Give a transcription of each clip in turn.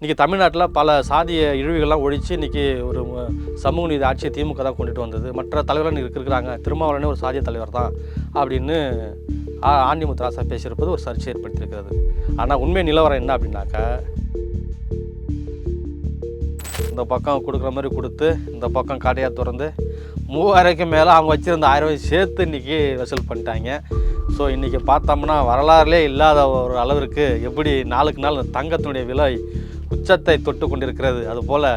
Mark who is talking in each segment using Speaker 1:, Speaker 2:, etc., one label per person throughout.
Speaker 1: இன்றைக்கி தமிழ்நாட்டில் பல சாதிய இழிவுகள்லாம் ஒழித்து இன்றைக்கி ஒரு சமூக நீதி ஆட்சியை திமுக தான் கொண்டுட்டு வந்தது. மற்ற தலைவர்கள் இருக்கிறாங்க. திருமாவளவனே ஒரு சாதிய தலைவர் தான் அப்படின்னு ஆ- ஆண்டி பேசியிருப்பது ஒரு சர்ச்சை ஏற்படுத்தியிருக்கிறது. ஆனால் உண்மை நிலவரம் என்ன அப்படின்னாக்கா இந்த பக்கம் கொடுக்குற மாதிரி கொடுத்து இந்த பக்கம் கடையாக திறந்து மூவாயிரக்கு மேலே அவங்க வச்சுருந்த ஆயிரம் சேர்த்து இன்றைக்கி வசூல் பண்ணிட்டாங்க. ஸோ இன்றைக்கி பார்த்தோம்னா வரலாறுலே இல்லாத ஒரு அளவிற்கு எப்படி நாளுக்கு நாள் தங்கத்தினுடைய விலை உச்சத்தை தொட்டு கொண்டிருக்கிறது. அதுபோல்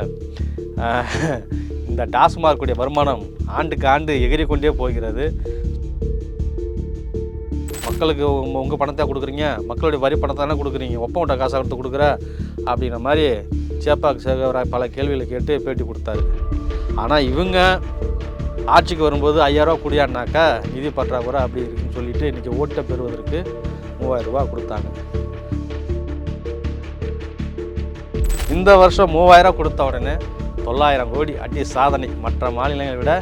Speaker 1: இந்த டாஸ்மார்க்குடைய வருமானம் ஆண்டுக்கு ஆண்டு எகிரி கொண்டே போகிறது. மக்களுக்கு உங்கள் உங்கள் பணத்தை கொடுக்குறீங்க மக்களுடைய வரி பணத்தை தானே கொடுக்குறீங்க ஒப்பம் விட்ட காசை எடுத்து கொடுக்குற அப்படிங்கிற மாதிரி சேப்பாக்கு சேகராய் பல கேள்விகளை கேட்டு பேட்டி கொடுத்தாரு. ஆனால் இவங்க ஆட்சிக்கு வரும்போது ஐயாயிரரூவா குடியானாக்கா நிதி பற்றாக்குறை அப்படி இருக்குன்னு சொல்லிட்டு இன்றைக்கி ஓட்டை பெறுவதற்கு மூவாயிரம் ரூபா கொடுத்தாங்க. இந்த வருஷம் மூவாயிரம் கொடுத்த உடனே தொள்ளாயிரம் கோடி அடி சாதனை. மற்ற மாநிலங்களை விட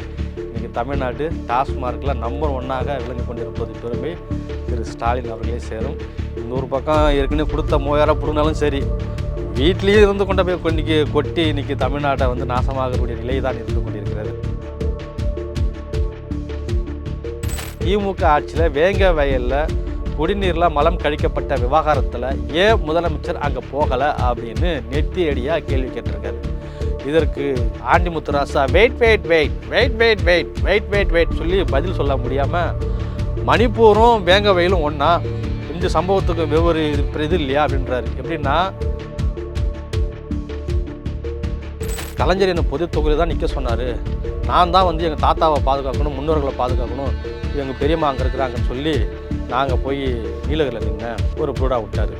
Speaker 1: இன்றைக்கி தமிழ்நாடு டாஸ்மார்க்கில் நம்பர் ஒன்னாக விளங்கி கொண்டிருப்பது பெருமை. திரு ஸ்டாலின் அவர்களே சேரும். இன்னொரு பக்கம் ஏற்கனவே கொடுத்த மூவாயிரம் பிடுங்கினாலும் சரி வீட்லேயே இருந்து கொண்டு போய் இன்றைக்கி கொட்டி இன்றைக்கி தமிழ்நாட்டை வந்து நாசமாகக்கூடிய நிலை தான் இருந்து கொண்டிருக்கிறது. திமுக ஆட்சியில் வேங்க வயலில் குடிநீரில் மலம் கழிக்கப்பட்ட விவகாரத்தில் ஏன் முதலமைச்சர் அங்கே போகலை அப்படின்னு நெத்தி அடியாக கேள்வி கேட்டிருக்காரு. இதற்கு Andi Muthurasa wait wait wait wait wait wait wait wait wait சொல்லி பதில் சொல்ல முடியாமல் மணிப்பூரும் வேங்க வயலும் ஒன்றா இந்த சம்பவத்துக்கு வெவ்வேறு இது இது இல்லையா அப்படின்றாரு. எப்படின்னா கலைஞர் என்ன பொது தொகுதி தான் நிற்க சொன்னார். நான் தான் வந்து எங்கள் தாத்தாவை பாதுகாக்கணும் முன்னோர்களை பாதுகாக்கணும் எங்கள் பெரியம்மா அங்கே இருக்கிறாங்கன்னு சொல்லி நாங்கள் போய் நீலகிரியில் நின்று ஒரு ப்ரூடா விட்டார்.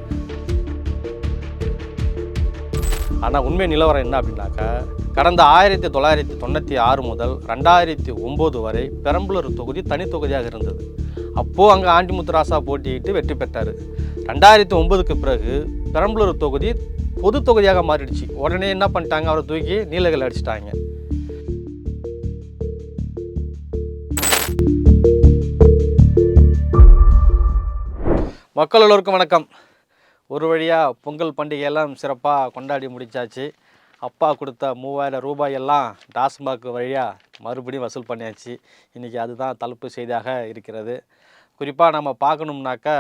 Speaker 1: ஆனால் உண்மை நிலவரம் என்ன அப்படின்னாக்கா கடந்த ஆயிரத்தி தொள்ளாயிரத்தி தொண்ணூற்றி ஆறு முதல் ரெண்டாயிரத்தி ஒம்பது வரை பெரம்பலூர் தொகுதி தனி தொகுதியாக இருந்தது. அப்போது அங்கே ஆண்டிமுத்துராசா போட்டியிட்டு வெற்றி பெற்றார். ரெண்டாயிரத்தி ஒம்பதுக்கு பிறகு பெரம்பலூர் தொகுதி பொது தொகுதியாக மாறிடுச்சு. உடனே என்ன பண்ணிட்டாங்க? அவரை தூக்கி நீலகிரியில் அடிச்சிட்டாங்க. மக்கள் எல்லோருக்கும் வணக்கம். ஒரு வழியாக பொங்கல் பண்டிகையெல்லாம் சிறப்பாக கொண்டாடி முடிச்சாச்சு. அப்பா கொடுத்த மூவாயிரம் ரூபாய் எல்லாம் டாஸ்மாக் வழியாக மறுபடியும் வசூல் பண்ணியாச்சு. இன்றைக்கி அதுதான் தலைப்பு செய்தியாக இருக்கிறது. குறிப்பாக நம்ம பார்க்கணும்னாக்கா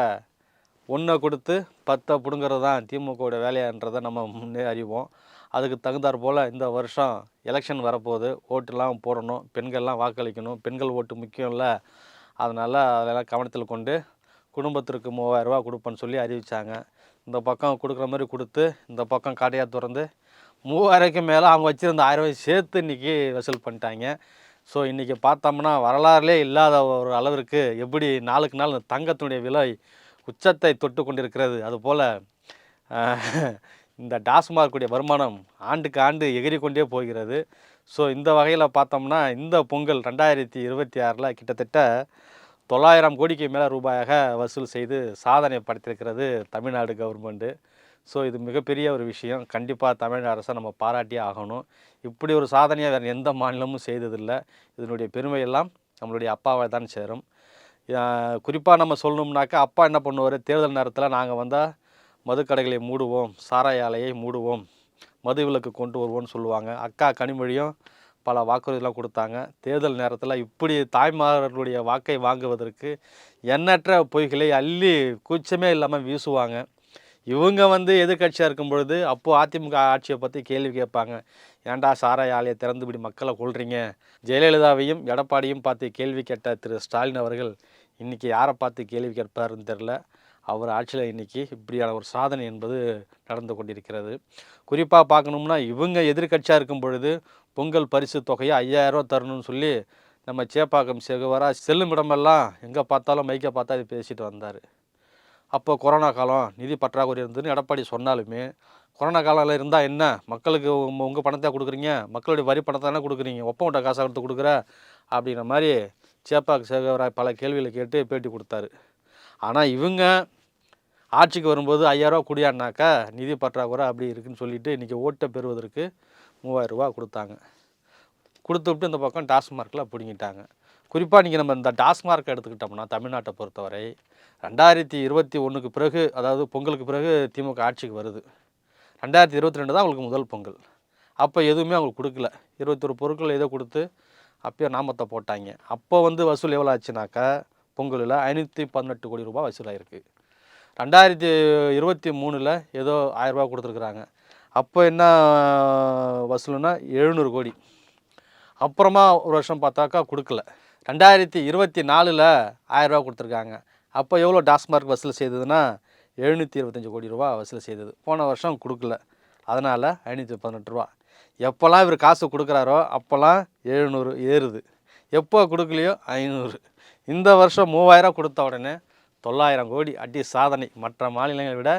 Speaker 1: ஒன்றை கொடுத்து பத்தை பிடுங்கிறது தான் திமுகவோட வேலையான்றதை நம்ம முன்னே அறிவோம். அதுக்கு தகுந்தாற் போல் இந்த வருஷம் எலெக்ஷன் வரப்போகுது. ஓட்டுலாம் போடணும் பெண்கள்லாம் வாக்களிக்கணும். பெண்கள் ஓட்டு முக்கியம் இல்லை. அதனால் அதெல்லாம் கவனத்தில் கொண்டு குடும்பத்திற்கு மூவாயிரரூவா கொடுப்பேன்னு சொல்லி அறிவித்தாங்க இந்த பக்கம் கொடுக்குற மாதிரி கொடுத்து இந்த பக்கம் கடையாக திறந்து மூவாயிரக்கு மேலே அவங்க வச்சுருந்த ஆயிரம் ரூபாய் சேர்த்து இன்றைக்கி வசூல் பண்ணிட்டாங்க. ஸோ இன்றைக்கி பார்த்தோம்னா வரலாறுலே இல்லாத ஒரு அளவிற்கு எப்படி நாளுக்கு நாள் இந்த தங்கத்தினுடைய விலை உச்சத்தை தொட்டு கொண்டிருக்கிறது. அதுபோல் இந்த டாஸ்மார்க்குடைய வருமானம் ஆண்டுக்கு ஆண்டு எகிரி கொண்டே போகிறது. ஸோ இந்த வகையில் பார்த்தோம்னா இந்த பொங்கல் ரெண்டாயிரத்தி இருபத்தி ஆறில் கிட்டத்தட்ட தொள்ளாயிரம் கோடிக்கு மேலே ரூபாயாக வசூல் செய்து சாதனை படைத்திருக்கிறது தமிழ்நாடு கவர்மெண்ட்டு ஸோ இது மிகப்பெரிய ஒரு விஷயம். கண்டிப்பாக தமிழக அரசை நம்ம பாராட்டியே ஆகணும். இப்படி ஒரு சாதனையை வேறு எந்த மாநிலமும் செய்ததில்லை. இதனுடைய பெருமையெல்லாம் நம்மளுடைய அப்பாவை தான் சேரும். குறிப்பாக நம்ம சொல்லணும்னாக்கா அப்பா என்ன பண்ணுவார்? தேர்தல் நேரத்தில் நாங்கள் வந்தால் மதுக்கடைகளை மூடுவோம் சாராய ஆலையை மூடுவோம் மது விலக்கு கொண்டு வருவோம்னு சொல்லுவாங்க. அக்கா கனிமொழியும் பல வாக்குறுதிலாம் கொடுத்தாங்க. தேர்தல் நேரத்தில் இப்படி தாய்மார்களுடைய வாக்கை வாங்குவதற்கு எண்ணற்ற பொய்களை அள்ளி கூச்சமே இல்லாமல் வீசுவாங்க. இவங்க வந்து எதிர்க்கட்சியாக இருக்கும் பொழுது அப்போது அதிமுக ஆட்சியை பற்றி கேள்வி கேட்பாங்க. ஏன்டா சாராய ஆலையை திறந்து இப்படி மக்களை கொள்றீங்க ஜெயலலிதாவையும் எடப்பாடியும் பார்த்து கேள்வி கேட்ட திரு ஸ்டாலின் அவர்கள் இன்றைக்கி யாரை பார்த்து கேள்வி கேட்பாருன்னு தெரில அவர் ஆட்சியில் இன்றைக்கி இப்படியான ஒரு சாதனை என்பது நடந்து கொண்டிருக்கிறது. குறிப்பாக பார்க்கணும்னா இவங்க எதிர்க்கட்சியாக இருக்கும் பொழுது பொங்கல் பரிசு தொகையை ஐயாயிரரூவா தரணும்னு சொல்லி நம்ம சேப்பாக்கம் செகுவரா செல்லும் இடமெல்லாம் எங்கே பார்த்தாலும் மைக்கை பார்த்தா இது பேசிட்டு வந்தார். அப்போ கொரோனா காலம் நிதி பற்றாக்குறை இருந்ததுன்னு எடப்பாடி சொன்னாலுமே கொரோனா காலத்தில் இருந்தால் என்ன? மக்களுக்கு உங்கள் பணத்தை கொடுக்குறீங்க மக்களுடைய வரி பணத்தை தானே கொடுக்குறீங்க ஒப்ப விட்ட காசை எடுத்து கொடுக்குற? அப்படிங்கிற மாதிரி சேப்பாக்கு சேகவராய் பல கேள்விகளை கேட்டு பேட்டி கொடுத்தாரு. ஆனால் இவங்க ஆட்சிக்கு வரும்போது ஐயாயிரரூவா குடியானாக்கா நிதி பற்றாக்குறை அப்படி இருக்குன்னு சொல்லிட்டு இன்றைக்கி ஓட்டை பெறுவதற்கு மூவாயிரம் ரூபாய் கொடுத்தாங்க. கொடுத்துவிட்டு இந்த பக்கம் டாஸ்மார்க்கில் பிடுங்கிட்டாங்க. குறிப்பாக இன்றைக்கி நம்ம இந்த டாஸ்மார்க் எடுத்துக்கிட்டோம்னா தமிழ்நாட்டை பொறுத்தவரை ரெண்டாயிரத்தி இருபத்தி ஒன்றுக்கு பிறகு அதாவது பொங்கலுக்கு பிறகு திமுக ஆட்சிக்கு வருது. ரெண்டாயிரத்தி இருபத்தி ரெண்டு தான் அவங்களுக்கு முதல் பொங்கல். அப்போ எதுவுமே அவங்களுக்கு கொடுக்கல. இருபத்தொரு பொருட்கள் ஏதோ கொடுத்து அப்பயே நாமத்தை போட்டாங்க. அப்போ வந்து வசூல் எவ்வளோ ஆச்சுனாக்கா பொங்கலில் ஐநூற்றி பதினெட்டு கோடி ரூபாய் வசூலாயிருக்கு. ரெண்டாயிரத்தி இருபத்தி மூணில் ஏதோ ஆயரூபா கொடுத்துருக்குறாங்க. அப்போ என்ன வசூல்னா எழுநூறு கோடி. அப்புறமா ஒரு வருஷம் பார்த்தாக்கா கொடுக்கல. ரெண்டாயிரத்தி இருபத்தி நாலில் ஆயரூபா கொடுத்துருக்காங்க. அப்போ எவ்வளோ டாஸ்மார்க் வசூல் செய்ததுன்னா எழுநூற்றி இருபத்தஞ்சி கோடி ரூபா வசூல் செய்தது. போன வருஷம் கொடுக்கல. அதனால் ஐநூற்றி பதினெட்டு ரூபா எப்போல்லாம் இவர் காசு கொடுக்குறாரோ அப்போல்லாம் எழுநூறு ஏறுது. எப்போ கொடுக்கலையோ ஐநூறு. இந்த வருஷம் மூவாயிரம் கொடுத்த உடனே தொள்ளாயிரம் கோடி அடி சாதனை. மற்ற மாநிலங்களை விட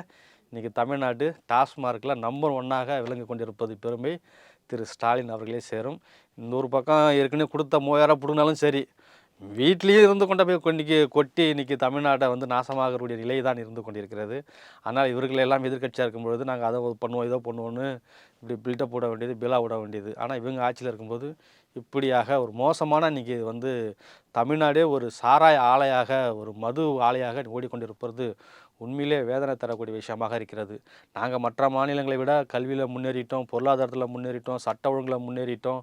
Speaker 1: இன்றைக்கி தமிழ்நாடு டாஸ்மார்க்கில் நம்பர் ஒன்னாக விளங்கி கொண்டிருப்பது பெருமை. திரு ஸ்டாலின் அவர்களே சேரும். இந்த ஒரு பக்கம் ஏற்கனவே கொடுத்த மூவாயிரம் பிடுங்கினாலும் சரி வீட்லேயே இருந்து கொண்ட போய் இன்னைக்கு கொட்டி இன்றைக்கி தமிழ்நாட்டை வந்து நாசமாகக்கூடிய நிலை தான் இருந்து கொண்டிருக்கிறது. ஆனால் இவர்கள் எல்லாம் எதிர்க்கட்சியாக இருக்கும்பொழுது நாங்கள் அதை பண்ணுவோம் இதோ பண்ணுவோன்னு இப்படி பில்டப் விட வேண்டியது பிலா விட வேண்டியது. ஆனால் இவங்க ஆட்சியில் இருக்கும்போது இப்படியாக ஒரு மோசமான இன்றைக்கி வந்து தமிழ்நாடே ஒரு சாராய ஆலையாக ஒரு மது ஆலையாக ஓடிக்கொண்டிருப்பது உண்மையிலே வேதனை தரக்கூடிய விஷயமாக இருக்கிறது. நாங்கள் மற்ற மாநிலங்களை விட கல்வியில் முன்னேறிட்டோம் பொருளாதாரத்தில் முன்னேறிட்டோம் சட்ட ஒழுங்கில் முன்னேறிட்டோம்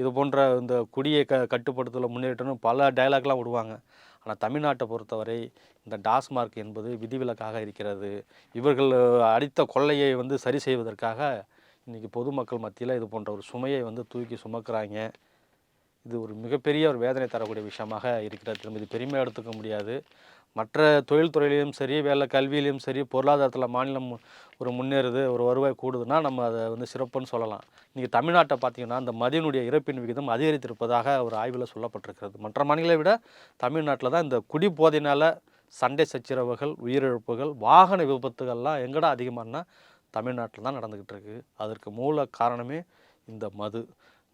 Speaker 1: இது போன்ற இந்த குடியை க கட்டுப்படுத்தல முன்னேற்றணும் பல டைலாக்லாம் விடுவாங்க. ஆனால் தமிழ்நாட்டை பொறுத்தவரை இந்த டாஸ்மார்க் என்பது விதிவிலக்காக இருக்கிறது. இவர்கள் அடித்த கொள்ளையை வந்து சரி செய்வதற்காக இன்றைக்கி பொதுமக்கள் மத்தியில் இது போன்ற ஒரு சுமையை வந்து தூக்கி சுமக்கிறாங்க. இது ஒரு மிகப்பெரிய ஒரு வேதனை தரக்கூடிய விஷயமாக இருக்கிறது. திரும்ப இது பெருமை எடுத்துக்க முடியாது. மற்ற தொழில் துறையிலையும் சரி வேலை கல்வியிலையும் சரி பொருளாதாரத்தில் மாநிலம் ஒரு முன்னேறுது ஒரு வருவாய் கூடுதுன்னா நம்ம அதை வந்து சிறப்புன்னு சொல்லலாம். இன்றைக்கி தமிழ்நாட்டை பார்த்திங்கன்னா அந்த மதியனுடைய இறப்பின் விகிதம் அதிகரித்திருப்பதாக ஒரு ஆய்வில் சொல்லப்பட்டிருக்கிறது. மற்ற மாநிலங்களை விட தமிழ்நாட்டில் தான் இந்த குடி போதையினால் சண்டை சச்சரவுகள் உயிரிழப்புகள் வாகன விபத்துகள்லாம் எங்கடா அதிகமானால் தமிழ்நாட்டில் தான் நடந்துக்கிட்டு இருக்கு அதற்கு மூல காரணமே இந்த மது.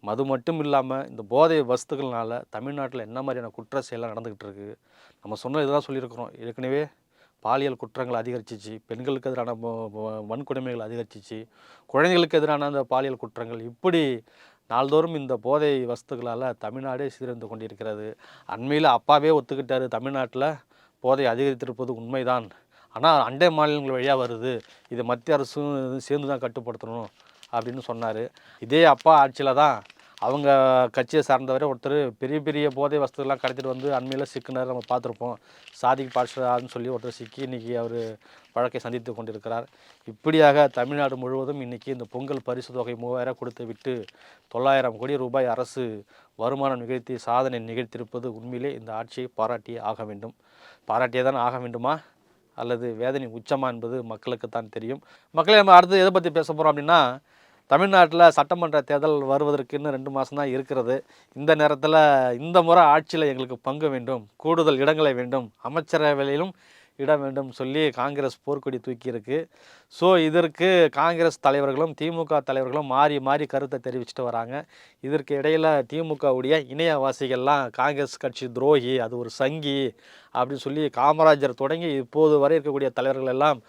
Speaker 1: மது மட்டும் இல்லாமல் இந்த போதை வஸ்துக்கள்னால தமிழ்நாட்டில் என்ன மாதிரியான குற்ற செயலாக நடந்துக்கிட்டு இருக்கு நம்ம சொன்ன இதெல்லாம் சொல்லியிருக்கிறோம். ஏற்கனவே பாலியல் குற்றங்கள் அதிகரிச்சிச்சு. பெண்களுக்கு எதிரான வன்கொடுமைகள் அதிகரிச்சிச்சு. குழந்தைகளுக்கு எதிரான அந்த பாலியல் குற்றங்கள் இப்படி நாள்தோறும் இந்த போதை வஸ்துக்களால் தமிழ்நாடே சீரழிந்து கொண்டிருக்கிறது. அண்மையில் அப்பாவே ஒத்துக்கிட்டார். தமிழ்நாட்டில் போதை அதிகரித்திருப்பது உண்மைதான். ஆனால் அண்டை மாநிலங்கள் வழியாக வருது. இதை மத்திய அரசும் சேர்ந்து தான் கட்டுப்படுத்தணும் அப்படின்னு சொன்னார். இதே அப்பா ஆட்சியில் தான் அவங்க கட்சியை சார்ந்தவரே ஒருத்தர் பெரிய பெரிய போதை வசதிகள்லாம் கடத்திட்டு வந்து அண்மையில் சிக்கினார். நம்ம பார்த்துருப்போம். சாதிக் பாட்ஷான்னு சொல்லி ஒருத்தர் சிக்கி இன்றைக்கி அவர் வழக்கை சந்தித்து கொண்டிருக்கிறார். இப்படியாக தமிழ்நாடு முழுவதும் இன்றைக்கி இந்த பொங்கல் பரிசு தொகை மூவாயிரம் கொடுத்து விட்டு தொள்ளாயிரம் கோடி ரூபாய் அரசு வருமானம் நிகழ்த்தி சாதனை நிகழ்த்தியிருப்பது உண்மையிலே இந்த ஆட்சியை பாராட்டியே ஆக வேண்டும். பாராட்டியே தான் ஆக வேண்டுமா? அல்லது வேதனை உச்சமா என்பது மக்களுக்கு தான் தெரியும். மக்களை நம்ம அடுத்து எதை பற்றி பேச போகிறோம் அப்படின்னா தமிழ்நாட்டில் சட்டமன்ற தேர்தல் வருவதற்கு இன்னும் ரெண்டு மாதம் தான் இருக்கிறது. இந்த நேரத்தில் இந்த முறை ஆட்சியில் எங்களுக்கு பங்கு வேண்டும் கூடுதல் இடங்களை வேண்டும் அமைச்சரவையிலும் இடம் வேண்டும் சொல்லி காங்கிரஸ் போர்க்கொடி தூக்கியிருக்கு. ஸோ இதற்கு காங்கிரஸ் தலைவர்களும் திமுக தலைவர்களும் மாறி மாறி கருத்தை தெரிவிச்சுட்டு வராங்க. இதற்கு இடையில் திமுகவுடைய இணையவாசிகள்லாம் காங்கிரஸ் கட்சி துரோகி அது ஒரு சங்கி அப்படின்னு சொல்லி காமராஜர் தொடங்கி இப்போது வரை இருக்கக்கூடிய தலைவர்கள் எல்லாம்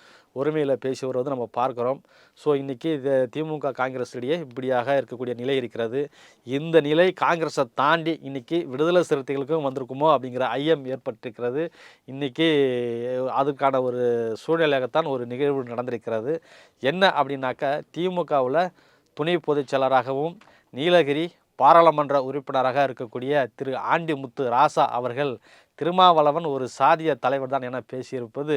Speaker 1: ஒருமையில் பேசி வருவதை நம்ம பார்க்குறோம். ஸோ இன்றைக்கி இது திமுக காங்கிரஸ் இடையே இப்படியாக இருக்கக்கூடிய நிலை இருக்கிறது. இந்த நிலை காங்கிரஸை தாண்டி இன்றைக்கி விடுதலை சிறுத்தைகளுக்கும் வந்திருக்குமோ அப்படிங்கிற ஐயம் ஏற்பட்டிருக்கிறது. இன்றைக்கி அதுக்கான ஒரு சூழ்நிலையாகத்தான் ஒரு நிகழ்வு நடந்திருக்கிறது. என்ன அப்படின்னாக்கா திமுகவில் துணை பொதுச் செயலராகவும் நீலகிரி பாராளுமன்ற உறுப்பினராக இருக்கக்கூடிய திரு ஆண்டிமுத்து ராசா அவர்கள் திருமாவளவன் ஒரு சாதிய தலைவர் தான் என பேசியிருப்பது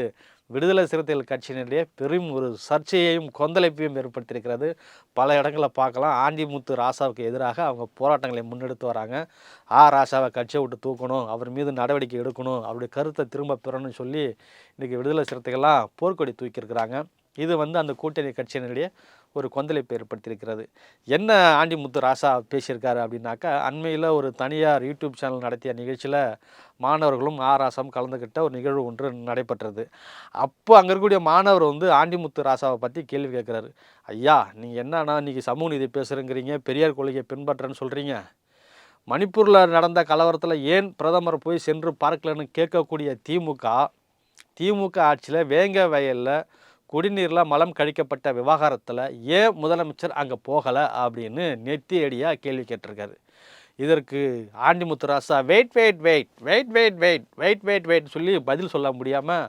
Speaker 1: விடுதலை சிறுத்தைகள் கட்சியினுடைய பெரும் ஒரு சர்ச்சையையும் கொந்தளிப்பையும் ஏற்படுத்தியிருக்கிறது. பல இடங்களில் பார்க்கலாம். ஆண்டிமுத்து ராசாவுக்கு எதிராக அவங்க போராட்டங்களை முன்னெடுத்து வராங்க. ஆ ராசாவை கட்சியை விட்டு தூக்கணும். அவர் மீது நடவடிக்கை எடுக்கணும். அவருடைய கருத்தை திரும்ப பெறணும்னு சொல்லி இன்றைக்கி விடுதலை சிறுத்தைகள்லாம் போர்க்கொடி தூக்கியிருக்கிறாங்க. இது வந்து அந்த கூட்டணி கட்சியினுடைய ஒரு கொந்தளிப்பை ஏற்படுத்தியிருக்கிறது. என்ன ஆண்டிமுத்து ராசா பேசியிருக்காரு அப்படின்னாக்கா அண்மையில் ஒரு தனியார் யூடியூப் சேனல் நடத்திய நிகழ்ச்சியில் மாணவர்களும் ஆராசம் கலந்துக்கிட்ட ஒரு நிகழ்வு ஒன்று நடைபெற்றது. அப்போ அங்கே இருக்கக்கூடிய மாணவர் வந்து ஆண்டிமுத்து ராசாவை பற்றி கேள்வி கேட்குறாரு. ஐயா நீங்கள் என்னன்னா இன்றைக்கி சமூக நீதி பேசுகிறேங்கிறீங்க பெரியார் கொள்கையை பின்பற்றன்னு சொல்கிறீங்க மணிப்பூரில் நடந்த கலவரத்தில் ஏன் பிரதமர் போய் சென்று பார்க்கலன்னு கேட்கக்கூடிய திமுக திமுக ஆட்சியில் வேங்க வயலில் குடிநீரில் மலம் கழிக்கப்பட்ட விவகாரத்தில் ஏன் முதலமைச்சர் அங்கே போகலை அப்படின்னு நெத்தியடியாக கேள்வி கேட்டிருக்காரு. இதற்கு Andi Muthurasa wait wait wait wait wait wait wait wait wait சொல்லி பதில் சொல்ல முடியாமல்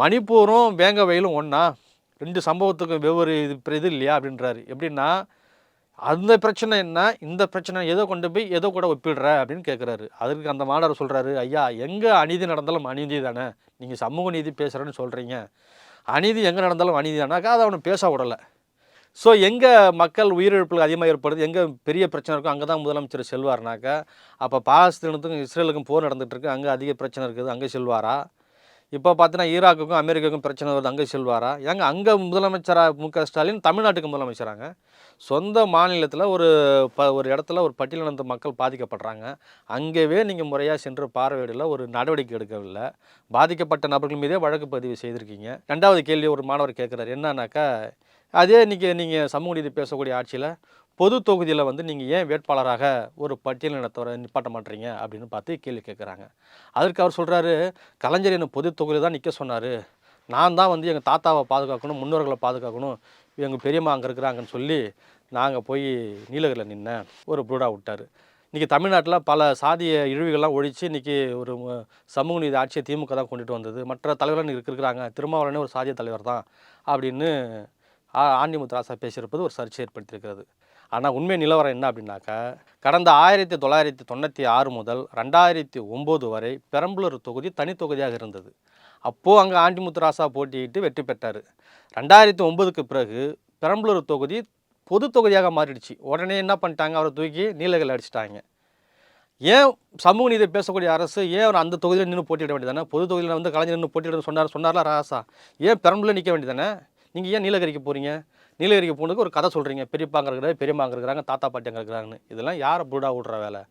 Speaker 1: மணிப்பூரும் வேங்க வயலும் ஒன்றா ரெண்டு சம்பவத்துக்கும் வெவ்வேறு இது இது இல்லையா? அப்படின்றாரு. எப்படின்னா அந்த பிரச்சனை என்ன? இந்த பிரச்சனை எதோ கொண்டு போய் எதோ கூட ஒப்பிடுற? அப்படின்னு கேட்குறாரு அதுக்கு அந்த மாணவர் சொல்கிறாரு ஐயா எங்கே அநீதி நடந்தாலும் அநீதி தானே? நீங்கள் சமூக நீதி பேசுகிறேன்னு சொல்கிறீங்க அநீதி எங்கே நடந்தாலும் அநீதி தானாக்கா அதை அவனை பேச விடலை. ஸோ எங்கே மக்கள் உயிரிழப்புகள் அதிகமாக ஏற்படுது எங்கே பெரிய பிரச்சனை இருக்கோ அங்கே தான் முதலமைச்சர் செல்வார்னாக்கா அப்போ பாலஸ்தீனத்துக்கும் இஸ்ரேலுக்கும் போர் நடந்துகிட்ருக்கு அங்கே அதிக பிரச்சனை இருக்குது அங்கே செல்வாரா? இப்போ பார்த்தீங்கன்னா ஈராக்குக்கும் அமெரிக்காவுக்கும் பிரச்சனை வருது. அங்கே செல்வாரா? ஏங்க அங்கே முதலமைச்சராக மு க ஸ்டாலின் தமிழ்நாட்டுக்கு முதலமைச்சராங்க. சொந்த மாநிலத்தில் ஒரு ப ஒரு இடத்துல ஒரு பட்டியலினத்த மக்கள் பாதிக்கப்படுறாங்க. அங்கேவே நீங்கள் முறையாக சென்று பார்வையிடல ஒரு நடவடிக்கை எடுக்கவில்லை. பாதிக்கப்பட்ட நபர்கள் மீதே வழக்கு பதிவு செய்திருக்கீங்க. ரெண்டாவது கேள்வி ஒரு மாணவர் கேட்குறாரு என்னன்னாக்கா அதே இன்றைக்கி நீங்கள் சமூக நீதி பேசக்கூடிய ஆட்சியில் பொது தொகுதியில் வந்து நீங்கள் ஏன் வேட்பாளராக ஒரு பட்டியலினத்தவரை நிப்பாட்ட மாட்டீங்க அப்படின்னு பார்த்து கேள்வி கேட்குறாங்க அதற்கு அவர் சொல்கிறாரு கலைஞர் என்னை பொது தொகுதியில் தான் நிற்க சொன்னார். நான் தான் வந்து எங்கள் தாத்தாவை பாதுகாக்கணும் முன்னோர்களை பாதுகாக்கணும் எங்கள் பெரியம்மா அங்கே இருக்கிறாங்கன்னு சொல்லி நாங்கள் போய் நீலகிரியில் நின்னேன். ஒரு புரூடாக விட்டார். இன்றைக்கி தமிழ்நாட்டில் பல சாதிய இழிவுகள்லாம் ஒழித்து இன்றைக்கி ஒரு சமூக நீதி ஆட்சியை திமுக தான் கொண்டுட்டு வந்தது. மற்ற தலைவர்கள் இருக்கிறாங்க. திருமாவளவனே ஒரு சாதிய தலைவர் தான் அப்படின்னு ஆ- ஆண்டிமுத்து பேசியிருப்பது ஒரு சர்ச்சை ஏற்படுத்தியிருக்கிறது. ஆனால் உண்மை நிலவரம் என்ன அப்படின்னாக்கா கடந்த ஆயிரத்தி தொள்ளாயிரத்தி தொண்ணூற்றி ஆறு முதல் ரெண்டாயிரத்தி ஒம்பது வரை பெரம்பலூர் தொகுதி தனித்தொகுதியாக இருந்தது. அப்போது அங்கே ஆண்டிமுத்துராசா போட்டியிட்டு வெற்றி பெற்றார். ரெண்டாயிரத்தி ஒம்பதுக்கு பிறகு பெரம்பலூர் தொகுதி பொது தொகுதியாக மாறிடுச்சு. உடனே என்ன பண்ணிட்டாங்க? அவரை தூக்கி நீலகிரி அடிச்சிட்டாங்க. ஏன் சமூக நீதி பேசக்கூடிய அரசு ஏன் அவர் அந்த தொகுதியில் நின்று போட்டியிட வேண்டியதானே பொது தொகுதியில் வந்து கலைஞர் நின்று போட்டியிட சொன்னார் சொன்னார்ல ராசா. ஏன் பெரம்பலூர் நிற்க வேண்டியதானே நீங்கள் ஏன் நீலகரிக்கு போகிறீங்க நீலகிரிக்கு போனதுக்கு ஒரு கதை சொல்கிறீங்க பெரியப்பாங்க இருக்கிறாங்க பெரியம்மாங்க இருக்கிறாங்க தாத்தா பாட்டி இருக்கிறாங்கன்னு. இதெல்லாம் யாரை புடா விடுற வேலை?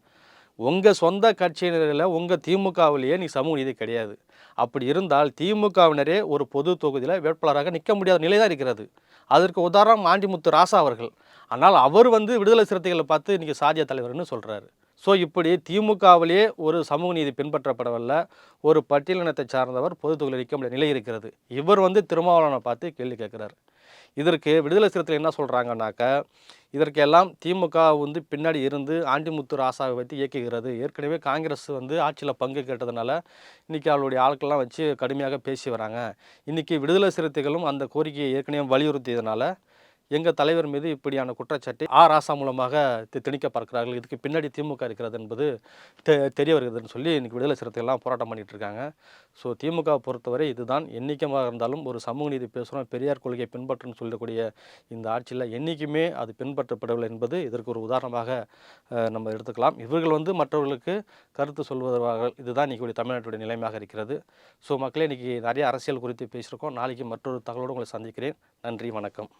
Speaker 1: உங்கள் சொந்த கட்சியினரில் உங்கள் திமுகவிலேயே நீ சமூக நீதி கிடையாது. அப்படி இருந்தால் திமுகவினரே ஒரு பொது தொகுதியில் வேட்பாளராக நிற்க முடியாத நிலை தான் இருக்கிறது. அதற்கு உதாரணம் ஆண்டிமுத்து ராசா அவர்கள். ஆனால் அவர் வந்து விடுதலை சிறுத்தைகளை பார்த்து இன்றைக்கி சாதிய தலைவர்னு சொல்கிறாரு ஸோ இப்படி திமுகவிலேயே ஒரு சமூக நீதி பின்பற்றப்படவில்லை ஒரு பட்டியலினத்தை சார்ந்தவர் பொது தொகுதியில் நிற்க முடியாத நிலை இருக்கிறது. இவர் வந்து திருமாவளவனை பார்த்து கேள்வி கேட்குறாரு. இதற்கு விடுதலை சிறுத்தைகள் என்ன சொல்கிறாங்கனாக்க இதற்கெல்லாம் திமுக வந்து பின்னாடி இருந்து ஆண்டிமுத்து ராசாவை வைத்து இயக்குகிறது. ஏற்கனவே காங்கிரஸ் வந்து ஆட்சியில் பங்கு கேட்டதுனால இன்றைக்கி அவளுடைய ஆட்கள்லாம் வச்சு கடுமையாக பேசி வராங்க. இன்றைக்கி விடுதலை சிறுத்தைகளும் அந்த கோரிக்கையை ஏற்கனவே வலியுறுத்தியதுனால எங்கள் தலைவர் மீது இப்படியான குற்றச்சாட்டை ஆ ராசா மூலமாக தி- திணிக்க பார்க்கிறார்கள் இதுக்கு பின்னாடி திமுக இருக்கிறது என்பது தெ தெரிய வருகிறதுன்னு சொல்லி இன்றைக்கி விடுதலை சிறுத்தைகள்லாம் போராட்டம் பண்ணிகிட்டு இருக்காங்க. ஸோ திமுக பொறுத்தவரை இதுதான் என்றைக்குமாக இருந்தாலும் ஒரு சமூக நீதி பேசுகிறோம் பெரியார் கொள்கையை பின்பற்றுன்னு சொல்லக்கூடிய இந்த ஆட்சியில் என்றைக்குமே அது பின்பற்றப்படவில்லை என்பது இதற்கு ஒரு உதாரணமாக நம்ம எடுத்துக்கலாம். இவர்கள் வந்து மற்றவர்களுக்கு கருத்து சொல்வதாக இதுதான் இன்றைக்கி தமிழ்நாட்டுடைய நிலைமையாக இருக்கிறது. ஸோ மக்களே இன்றைக்கி நிறைய அரசியல் குறித்து பேசியிருக்கோம். நாளைக்கு மற்றொரு தகவலோடு உங்களை சந்திக்கிறேன். நன்றி வணக்கம்.